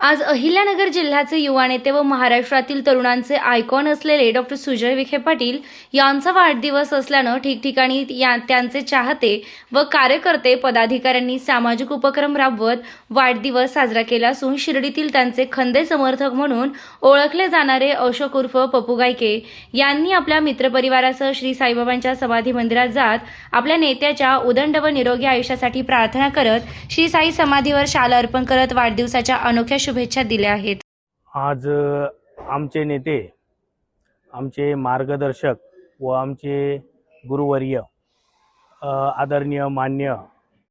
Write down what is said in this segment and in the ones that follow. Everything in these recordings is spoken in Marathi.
आज अहिल्यानगर जिल्ह्याचे युवा नेते व महाराष्ट्रातील तरुणांचे आयकॉन असलेले डॉक्टर सुजय विखे पाटील यांचा वाढदिवस असल्यानं ठिकठिकाणी या त्यांचे चाहते व कार्यकर्ते पदाधिकाऱ्यांनी सामाजिक उपक्रम राबवत वाढदिवस साजरा केला असून शिर्डीतील त्यांचे खंदे समर्थक म्हणून ओळखले जाणारे अशोक उर्फ पप्पू गायके यांनी आपल्या मित्रपरिवारासह श्री साईबाबांच्या समाधी मंदिरात जात आपल्या नेत्याच्या उदंड व निरोगी आयुष्यासाठी प्रार्थना करत श्री साई समाधीवर शाल अर्पण करत वाढदिवसाच्या अनोख्या शुभेच्छा दिल्या आहेत. आज आमचे नेते आमचे मार्गदर्शक व आमचे गुरुवर्य आदरणीय मान्य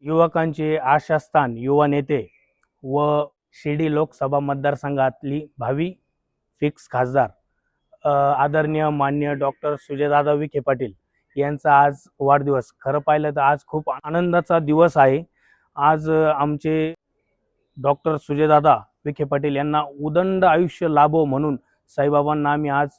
युवकांचे आशास्थान युवा नेते व शिर्डी लोकसभा मतदारसंघातली भावी फिक्स खासदार आदरणीय मान्य डॉक्टर सुजयदादा विखे पाटील यांचा आज वाढदिवस. खरं पाहिलं तर आज खूप आनंदाचा दिवस आहे. आज आमचे डॉक्टर सुजयदादा विखे पाटील यांना उदंड आयुष्य लाभो म्हणून साईबाबांना आम्ही आज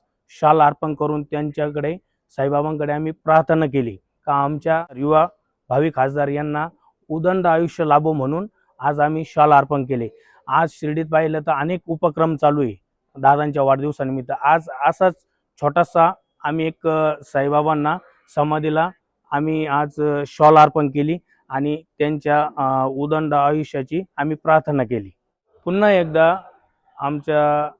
शाल अर्पण करून त्यांच्याकडे साईबाबांकडे आम्ही प्रार्थना केली. का आमच्या युवा भावी खासदार यांना उदंड आयुष्य लाभो म्हणून आज आम्ही शाल अर्पण केले. आज शिर्डीत पाहिलं तर अनेक उपक्रम चालू आहे. दादांच्या वाढदिवसानिमित्त आज असाच छोटासा आम्ही एक साईबाबांना समाधीला आम्ही आज शॉल अर्पण केली आणि त्यांच्या उदंड आयुष्याची आम्ही प्रार्थना केली. पुन्हा एकदा आमच्या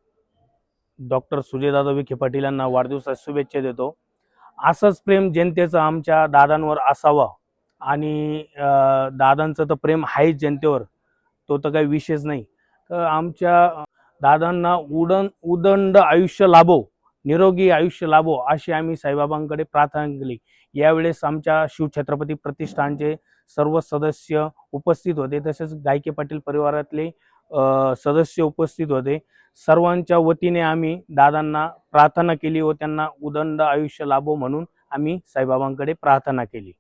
डॉक्टर सुजयदादा विखे पाटील यांना वाढदिवसात शुभेच्छा देतो. असंच प्रेम जनतेचं आमच्या दादांवर असावं आणि दादांचं तर प्रेम आहेच जनतेवर तो तर काही विषयच नाही. तर आमच्या दादांना उडन उदंड आयुष्य लाभो निरोगी आयुष्य लाभो अशी आम्ही साईबाबांकडे प्रार्थना केली. यावेळेस आमच्या शिवछत्रपती प्रतिष्ठानचे सर्व सदस्य उपस्थित होते. तसेच गायके पाटील परिवारातले सदस्य उपस्थित होते. सर्वांच्या वतीने आम्ही दादांना प्रार्थना केली व त्यांना उदंड आयुष्य लाभो म्हणून आम्ही साईबाबांकडे प्रार्थना केली.